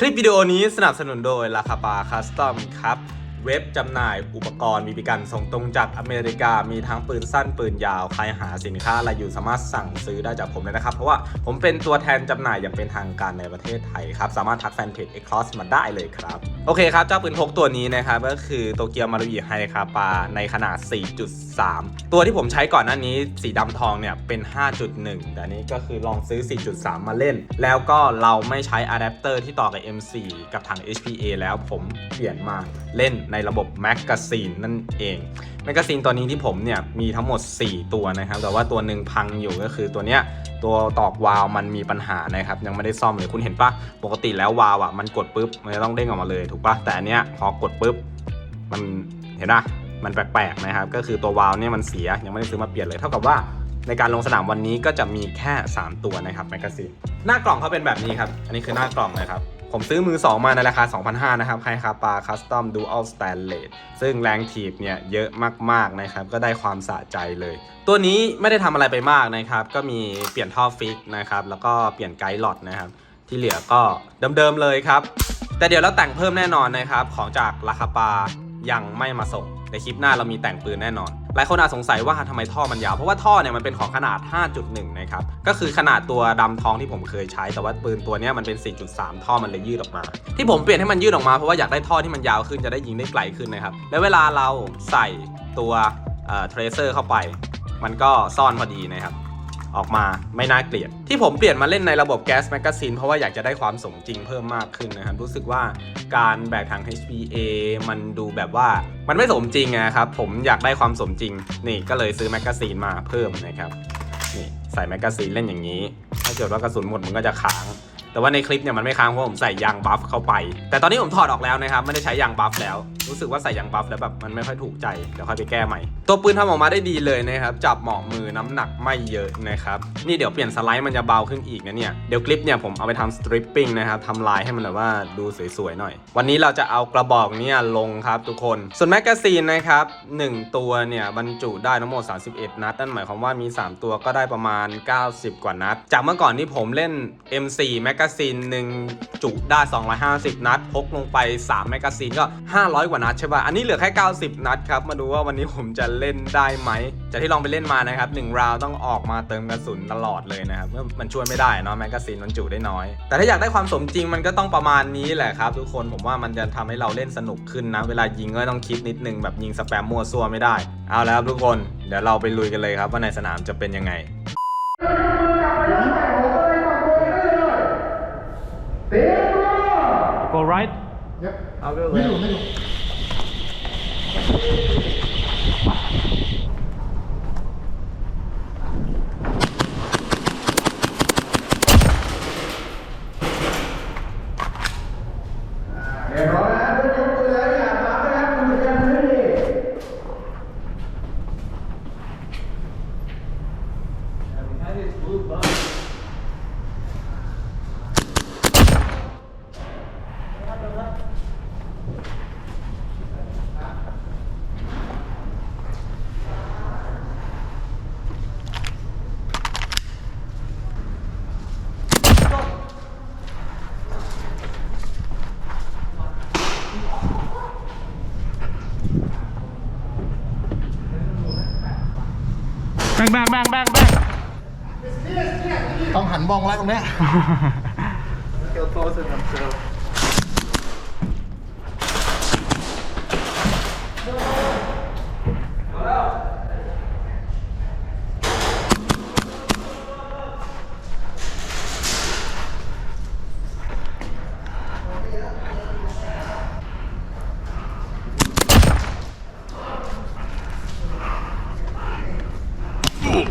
คลิปวิดีโอนี้สนับสนุนโดยราคาปาคัสตอมครับ เว็บจำหน่ายอุปกรณ์มีบริการส่งตรงจากอเมริกามีทั้งปืนสั้นปืนยาว ใครหาสินค้าอะไรอยู่สามารถสั่งซื้อได้จากผมเลยนะครับ เพราะว่าผมเป็นตัวแทนจำหน่ายอย่างเป็นทางการในประเทศไทยครับ สามารถทักแฟนเพจ e c r o s s มาได้เลยครับ โอเคครับ เจ้าปืนพกตัวนี้นะครับก็คือโตเกียวมารุยิไฮคาปาในขนาด 4.3 ตัวที่ผมใช้ก่อนหน้านี้สีดำทองเนี่ยเป็น 5.1 แต่อันนี้ก็คือลองซื้อ 4.3 มาเล่น แล้วก็เราไม่ใช้อะแดปเตอร์ที่ต่อกับ M4 กับถัง HPA แล้วผมเปลี่ยนมาเล่นในระบบแมกกาซีนนั่นเองแมกกาซีนตัวนี้ที่ผมเนี่ยมีทั้งหมด 4 ตัวนะครับ แต่ว่าตัวหนึ่งพังอยู่ก็คือตัวเนี้ยตัวตอกวาล์วมันมีปัญหานะครับ ยังไม่ได้ซ่อมเลยคุณเห็นปะปกติแล้ววาล์วอะมันกดปุ๊บมันจะต้องเด้งออกมาเลยถูกปะแต่อันเนี้ยพอกดปุ๊บมันเห็นปะมันแปลกๆนะครับ ก็คือตัววาล์วเนี่ยมันเสียยังไม่ได้ซื้อมาเปลี่ยนเลยเท่ากับว่าในการลงสนามวันนี้ก็จะมีแค่ 3 ตัวนะครับแมกกาซีนหน้ากล่องเขาเป็นแบบนี้ครับ อันนี้คือหน้ากล่องนะครับ ผมซื้อมือ 2 มาในราคา 2,500 นะครับใครคาปาคัสตอมดูอัลสแตนเลสซึ่งแรงถีบเนี่ยเยอะมากๆนะครับ ก็ได้ความสะใจเลย ตัวนี้ไม่ได้ทำอะไรไปมากนะครับ ก็มีเปลี่ยนท่อฟิกนะครับ แล้วก็เปลี่ยนไกด์หลอดนะครับ ที่เหลือก็เดิมๆเลยครับ แต่เดี๋ยวเราแต่งเพิ่มแน่นอนนะครับ ของจากราคาปายังไม่มาส่ง ในคลิปหน้าเรามีแต่งปืนแน่นอน หลายคนอาจสงสัยว่าทำไมท่อมันยาว เพราะว่าท่อเนี่ยมันเป็นของขนาด 5.1 นะครับ ก็คือขนาดตัวดำทองที่ผมเคยใช้ แต่ว่าปืนตัวนี้มันเป็น 4.3 ท่อมันเลยยืดออกมา ที่ผมเปลี่ยนให้มันยืดออกมาเพราะว่าอยากได้ท่อที่มันยาวขึ้นจะได้ยิงได้ไกลขึ้นนะครับ และเวลาเราใส่ตัวเทรเซอร์เข้าไป มันก็ซ่อนพอดีนะครับ ออกมาไม่น่าเกลียด ที่ผมเปลี่ยนมาเล่นในระบบแก๊สแมกกาซีนเพราะว่าอยากจะได้ความสมจริงเพิ่มมากขึ้นนะครับ รู้สึกว่าการแบกถัง HPA มันดูแบบว่ามันไม่สมจริงนะครับ ผมอยากได้ความสมจริง นี่ก็เลยซื้อแมกกาซีนมาเพิ่มนะครับนี่ใส่แมกกาซีนเล่นอย่างนี้ ถ้าเกิดว่ากระสุนหมดมันก็จะค้างแต่ว่าในคลิปเนี่ยมันไม่ค้างเพราะผมใส่ยางบัฟเข้าไป แต่ตอนนี้ผมถอดออกแล้วนะครับไม่ได้ใช้ยางบัฟแล้ว รู้สึกว่าใส่ยางบัฟแล้วแบบมันไม่ค่อยถูกใจ เดี๋ยวค่อยไปแก้ใหม่ ตัวปืนทำออกมาได้ดีเลยนะครับ จับเหมาะมือน้ำหนักไม่เยอะนะครับ นี่เดี๋ยวเปลี่ยนสไลด์มันจะเบาขึ้นอีกนะเนี่ย เดี๋ยวคลิปเนี่ยผมเอาไปทำสตริปปิ้งนะครับทำลายให้มันแบบว่าดูสวยๆหน่อย วันนี้เราจะเอากระบอกเนี่ยลงครับทุกคน ส่วนแมกกาซีนนะครับหนึ่งตัวเนี่ยบรรจุได้ทั้งหมด 31 นัด นั่นหมายความว่ามี 3 ตัวก็ได้ประมาณ 90 กว่านัด จากเมื่อก่อนที่ผมเล่น M4 แมกกาซีนหนึ่งจุได้ 250 นัด พกลงไป 3 แมกกาซีนก็ 500 กว่านัดใช่ป่ะ อันนี้เหลือแค่ 90 นัดครับ มาดูว่าวันนี้ผมจะเล่นได้ไหม จากที่ลองไปเล่นมานะครับ1ราวต้องออกมาเติมกระสุนตลอดเลยนะครับเมื่อมันช่วยไม่ได้เนาะแมกกาซีนมันจุได้น้อย แต่ถ้าอยากได้ความสมจริงมันก็ต้องประมาณนี้แหละครับ ทุกคนผมว่ามันจะทำให้เราเล่นสนุกขึ้นนะ เวลายิงก็ต้องคิดนิดนึงแบบยิงสแปมมั่วซั่วไม่ได้ เอาแล้วครับทุกคน เดี๋ยวเราไปลุยกันเลยครับว่าในสนามจะเป็นยังไง Go right. I'll go left. Thank you. Bang, bang, bang, bang, bang. ต้องหันมองแล้วตรงเนี้ย Go closer themselves.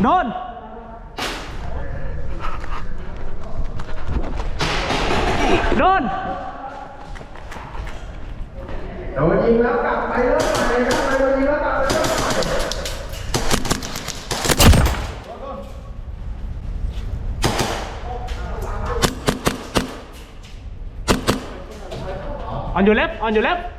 โดนโดนโดนยิงแล้วกลับไปเริ่มใหม่ครับโดนยิงแล้วกลับไปเริ่มใหม่ on your left on your left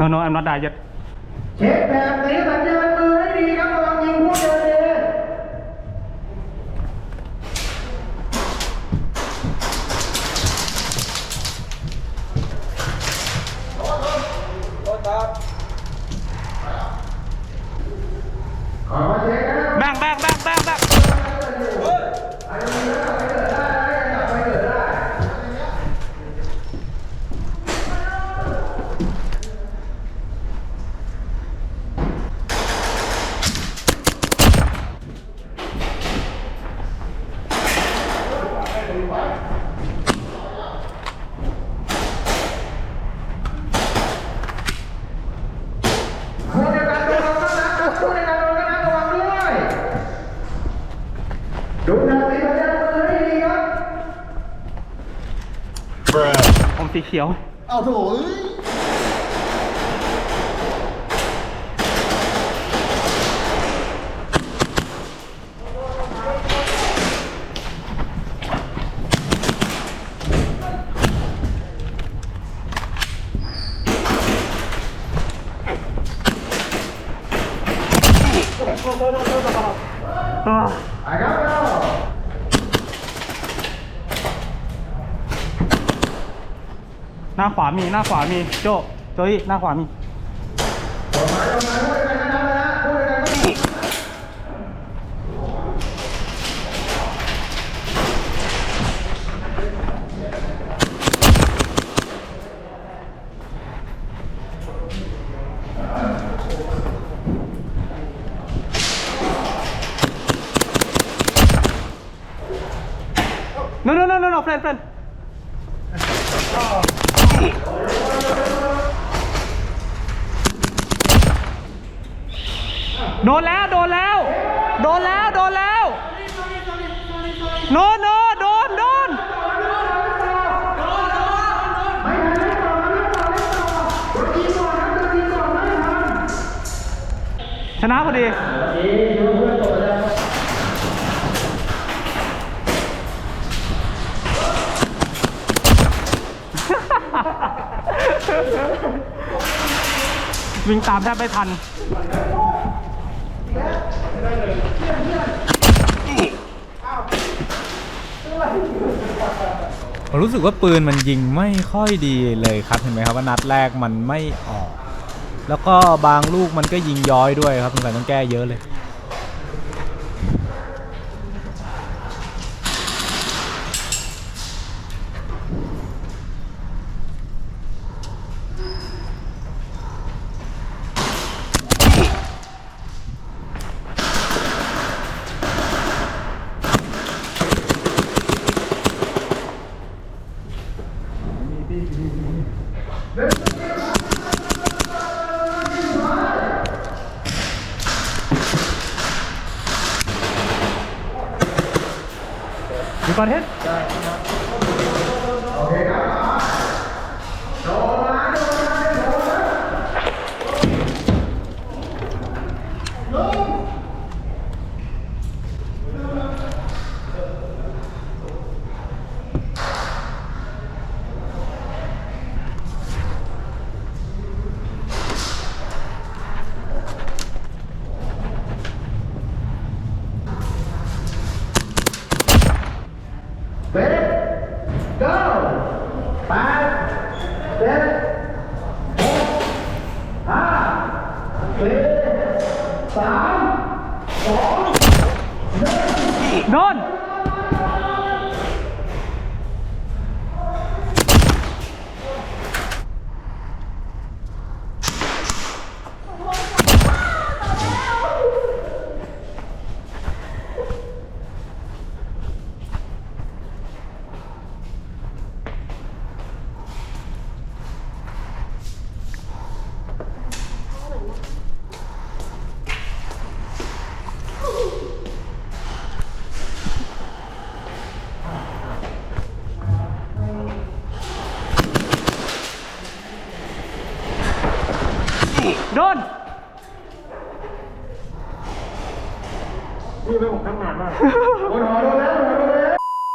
No, no, I'm not diet. ดูแบบนี้สัญญาณมือให้ดีครับผมสีเขียว เอาโถเอ้ย อ่า ไปครับเรา ห น้าขวามีหน้าขวามีโจโจยหน้าขวามีกฎหมายกฎหมายผู้นการก็ทำนะผู้ใน โดนแล้วโดนแล้ว โดนแล้วโดนแล้วโนโนโดนโดนชนะพอดีวิ่งตามแทบไม่ทัน ผมรู้สึกว่าปืนมันยิงไม่ค่อยดีเลยครับเห็นไหมครับว่านัดแรกมันไม่ออก แล้วก็บางลูกมันก็ยิงย้อยด้วยครับสงสัยต้องแก้เยอะเลย You got hit? เจ็ดหกห้าสี่สามสองโดนโดน นี่ไม่ผมทำงานมาก